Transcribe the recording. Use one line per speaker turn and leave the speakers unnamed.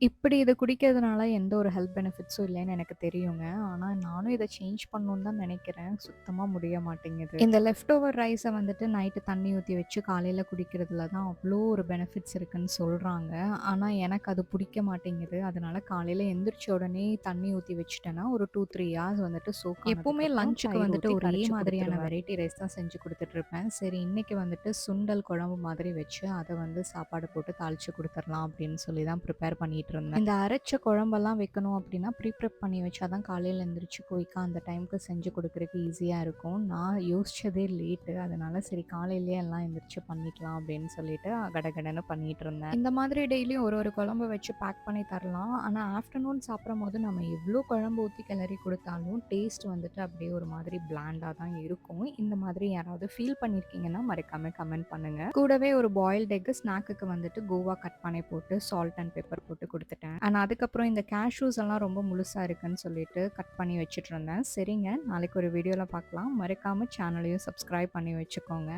இப்படி இத குடிக்கிறதுனால எந்த ஒரு ஹெல்த் பெனிஃபிட்ஸும் இல்லைன்னு எனக்கு தெரியுங்க. ஆனா நானும் இத சேஞ்ச் பண்ணணும்னு தான் நெனைக்கிறேன். சுத்தமா முடிய மாட்டேங்குது. இந்த லெஃப்ட் ஓவர் ரைஸ வந்துட்டு நைட்டு தண்ணி ஊத்தி வச்சு காலையில குடிக்கிறதுல தான் அவ்ளோ ஒரு பெனிஃபிட்ஸ் இருக்குன்னு சொல்றாங்க. ஆனா எனக்கு அது புடிக்க மாட்டேங்குது. அதனால காலையில எந்திரிச்ச உடனே தண்ணி ஊத்தி வச்சுட்டேன்னா, ஒரு 2, 3 ஹார்ஸ் வந்துட்டு சோக் எப்பவுமே
ஆனதுக்கப்புறம்
லஞ்சுக்கு
தயிர்
வந்துட்டு
ஊத்தி
ஒரே
கரைச்சு
மாதிரியான
குடுத்துருவேன்.
வெரைட்டி ரைஸ் தான் செஞ்சு குடுத்துட்டுருப்பேன். சரி இன்னைக்கு வந்துட்டு சுண்டல் குழம்பு மாதிரி வச்சு, அத வந்து சாப்பாடு போட்டு தாளிச்சு குடுத்துரலாம் அப்படின்னு சொல்லி தான் ப்ரிப்பேர் பண்ணிட்டு இருந்தேன். இந்த அரைச்ச குழம்பெல்லாம் வைக்கணும் அப்படின்னா, ப்ரீ பண்ணி வச்சா தான் காலையில எழுந்திரிச்சு குயிக்கா அந்த டைம்க்கு செஞ்சு குடுக்குறதுக்கு ஈஸியா இருக்கும். நான் யோசிச்சதே லேட்டு. அதனால சரி காலையிலேயே எல்லாம் எழுந்திரிச்சு பண்ணிக்கலாம் அப்படின்னு சொல்லிட்டு கடகடன்னு பண்ணிட்டு இருந்தேன். இந்த மாதிரி டெய்லியும் ஒரு ஒரு குழம்பு வச்சு பேக் பண்ணி தரலாம். ஆனா ஆஃப்டர்நூன் சாப்பிடும்போது நம்ம எவ்வளோ குழம்பு ஊத்தி கிளறி கொடுத்தாலும் டேஸ்ட் வந்துட்டு அப்படியே ஒரு மாதிரி பிளாண்டா தான் இருக்கும். இந்த மாதிரி யாராவது ஃபீல் பண்ணியிருக்கீங்கன்னா, மறக்காம கமெண்ட் பண்ணுங்க. கூடவே ஒரு பாயில்டு எக் ஸ்நாக்குக்கு வந்துட்டு கோவா கட் பண்ணி போட்டு, சால்ட் அண்ட் பெப்பர் போட்டு கொடுத்துட்டேன் அண்ட் அதுக்கப்புறம் இந்த கேஷ்யூஸ் எல்லாம் ரொம்ப முழுசாக இருக்குன்னு சொல்லிட்டு கட் பண்ணி வச்சுட்டுருந்தேன். சரிங்க, நாளைக்கு ஒரு வீடியோவில் பார்க்கலாம். மறக்காமல் சேனலையும் சப்ஸ்கிரைப் பண்ணி வச்சுக்கோங்க.